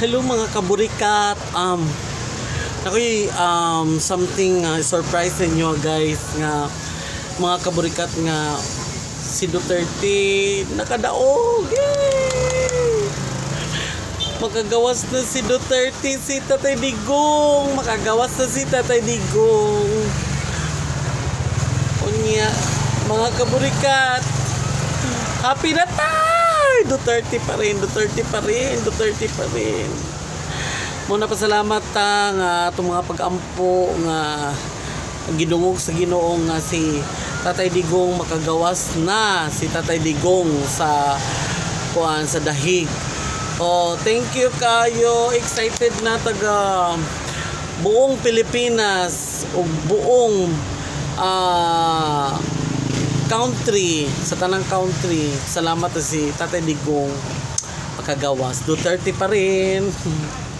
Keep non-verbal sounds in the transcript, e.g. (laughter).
Hello mga kaburikat. Um, ako'y um, something uh, surprise sa inyo guys nga mga kaburikat nga si Duterte nakadaog. Yay! Makagawas na si Duterte si Tatay Digong. Makagawas na si Tatay Digong. Unya, mga kaburikat. Happy na tayo! Duterte pa rin, Duterte pa rin, Duterte pa rin. Muna pasalamat ta nga itong mga pag-ampo nga gidungog sa Ginoo nga si Tatay Digong makagawas na si Tatay Digong sa kuan sa dahig. Oh, thank you kayo. Excited na taga buong Pilipinas o buong ah country, sa tanang country, salamat si Tatay Digong makagawas. Duterte pa rin. (laughs)